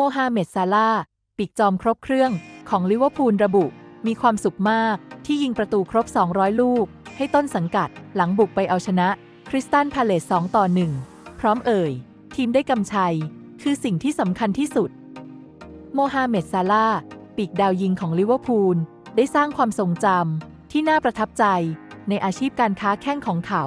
โมฮัมเหม็ดซาลาห์ปีกจอมครบเครื่องของลิเวอร์พูลระบุ มีความสุขมากที่ยิงประตูครบ 200 ลูก ให้ต้นสังกัดหลังบุกไปเอาชนะ คริสตันพาเลส2ต่อ 1 พร้อมเอ่ย ทีมได้กำชัย คือสิ่งที่สำคัญที่สุด โมฮัมเหม็ดซาลาห์ปีกดาวยิงของลิเวอร์พูลได้สร้างความทรงจำที่น่าประทับใจ ในอาชีพการค้าแข้งของเขา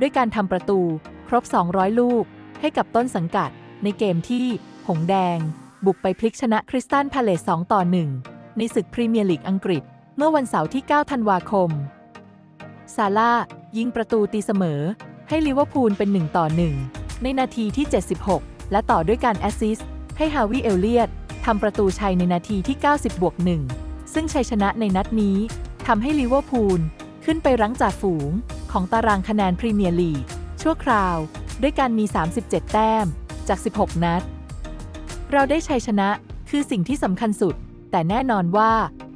ด้วยการทำประตู ครบ 200 ลูก ให้กับต้นสังกัดในเกมที่ หงแดง บุกไปพลิกชนะคริสตันพาเลส2ต่อ 1 ในศึกพรีเมียร์ลีกอังกฤษ เมื่อวันเสาร์ที่ 9 ธันวาคม ซาร่ายิงประตูตีเสมอ ให้ลิเวอร์พูลเป็น 1 ต่อ 1 ในนาทีที่ 76 และต่อด้วยการแอสซิสต์ให้ฮาวิเอลเลียตทำประตูชัยในนาทีที่ 90บวก1ซึ่งชัยชนะในนัดนี้ทำให้ลิเวอร์พูลขึ้นไปรั้งจ่าฝูงของตารางคะแนนพรีเมียร์ลีกชั่วคราว ด้วยการมี 37 แต้มจาก 16 นัด เราได้ชัยชนะคือสิ่งที่สำคัญสุด แต่แน่นอนว่า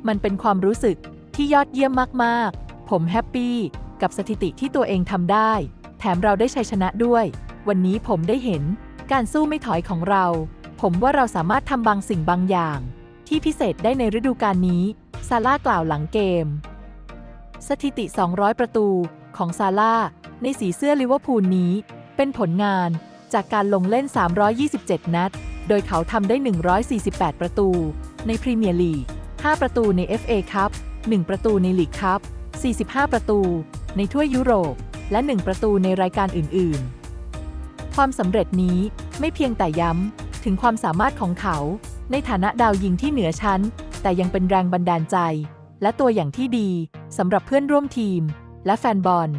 มันเป็นความรู้สึกที่ยอดเยี่ยมมากๆ ผมแฮปปี้กับสถิติที่ตัวเองทำได้ แถมเราได้ชัยชนะด้วย วันนี้ผมได้เห็นการสู้ไม่ถอยของเรา ผมว่าเราสามารถทำบางสิ่งบางอย่าง ที่พิเศษได้ในฤดูกาลนี้ ซาร่ากล่าวหลังเกม สถิติ 200 ประตูของซาร่าในสีเสื้อลิเวอร์พูลนี้ เป็นผลงานจากการลงเล่น 327 นัด โดยเขาทำได้ 148 ประตู ในพรีเมียร์ลีก 5 ประตูใน FA คัพ 1 ประตูในลีกคัพ 45 ประตู ในถ้วยยุโรป และ 1 ประตูในรายการอื่น ๆ ความสำเร็จนี้ไม่เพียงแต่ย้ำ ถึงความสามารถของเขา ในฐานะดาวยิงที่เหนือชั้น แต่ยังเป็นแรงบันดาลใจ และตัวอย่างที่ดีสำหรับเพื่อนร่วมทีม และแฟนบอล